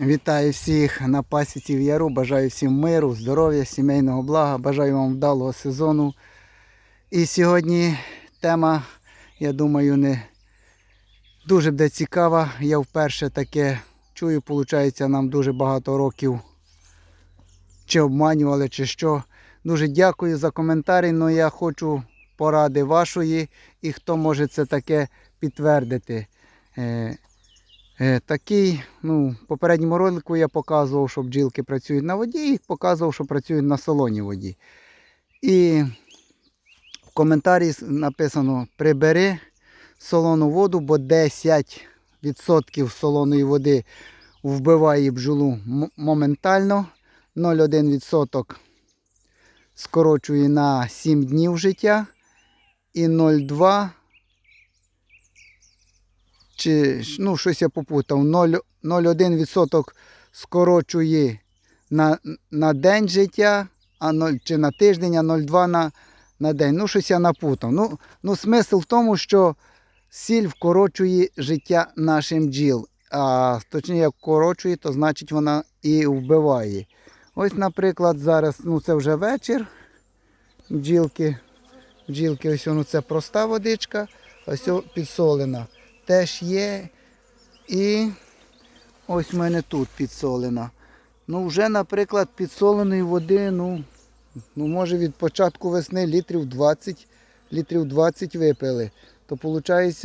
Вітаю всіх на пасіці в Яру. Бажаю всім миру, здоров'я, сімейного блага. Бажаю вам вдалого сезону. І сьогодні тема, я думаю, не дуже буде цікава. Я вперше таке чую, виходить, нам дуже багато років чи обманювали, чи що. Дуже дякую за коментарі, але я хочу поради вашої і хто може це таке підтвердити. Е, Такий, ну, в попередньому ролику я показував, що бджілки працюють на воді, і показував, що працюють на солоній воді. І в коментарі написано: прибери солону воду, бо 10% солоної води вбиває бджолу моментально. 0,1% скорочує на 7 днів життя. І 0,2 чи ну, щось я попутав, 0,1% скорочує на, на день життя, а 0, чи на тиждень, а 0,2 на, на день. Ну, щось я напутав. Ну, ну, смисл в тому, що сіль вкорочує життя нашим бджіл. А точніше, як вкорочує, то значить вона і вбиває. Ось, наприклад, зараз, ну це вже вечір. Бджілки, бджілки, ось ну, це проста водичка, ось підсолена теж є. І ось в мене тут підсолена. Ну, вже, наприклад, підсоленої води, ну, ну, може від початку весни літрів 20, літрів 20 випили. То виходить,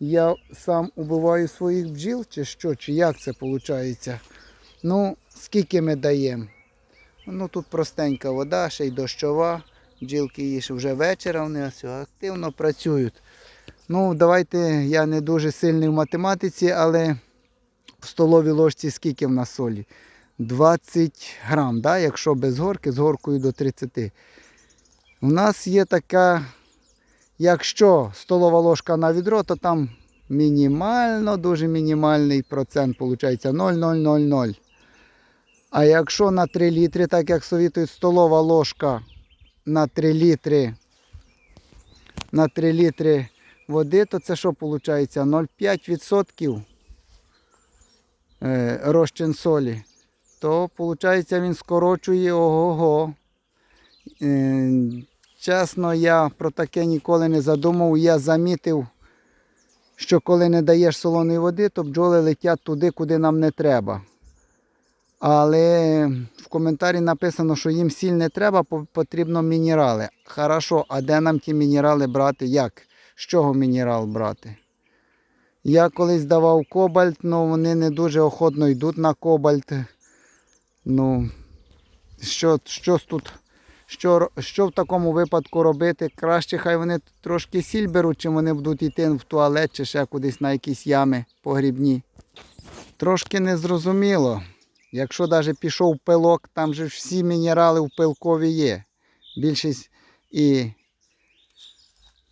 я сам убиваю своїх бджіл, чи що, чи як це виходить? Ну, скільки ми даємо? Ну тут простенька вода, ще й дощова. Бджілки її ж вже вечора, вони активно працюють. Ну, давайте, я не дуже сильний в математиці, але в столовій ложці скільки в нас солі? 20 грам, да? якщо без горки, з горкою до 30. У нас є така, якщо столова ложка на відро, то там мінімально, дуже мінімальний процент, виходить 0,000. А якщо на 3 літри, так як совітують столова ложка на 3 літри, на 3 літри води, то це що виходить? 0,5% е, розчин солі. То виходить він скорочує ого-го. Е, Чесно, я про таке ніколи не задумав. Я замітив, що коли не даєш солоної води, то бджоли летять туди, куди нам не треба. Але в коментарі написано, що їм сіль не треба, потрібно мінерали. Хорошо, а де нам ті мінерали брати? Як? З чого мінерал брати? Я колись давав кобальт, але вони не дуже охотно йдуть на кобальт. Ну, що, що тут? Що, що в такому випадку робити? Краще хай вони трошки сіль беруть, чим вони будуть йти в туалет чи ще кудись на якісь ями погрібні. Трошки незрозуміло. Якщо навіть пішов пилок, там же всі мінерали в пилкові є. Більшість і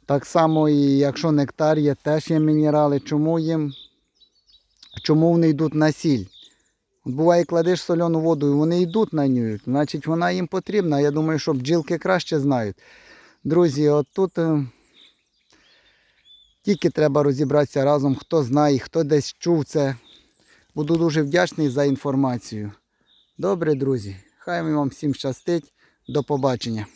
так само, і якщо нектар є, теж є мінерали. Чому їм? Чому вони йдуть на сіль? От буває, кладеш соляну воду і вони йдуть на нього, значить вона їм потрібна. Я думаю, що бджілки краще знають. Друзі, от тут е, тільки треба розібратися разом, хто знає, хто десь чув це. Буду дуже вдячний за інформацію. Добре, друзі. Хай вам всім щастить. До побачення.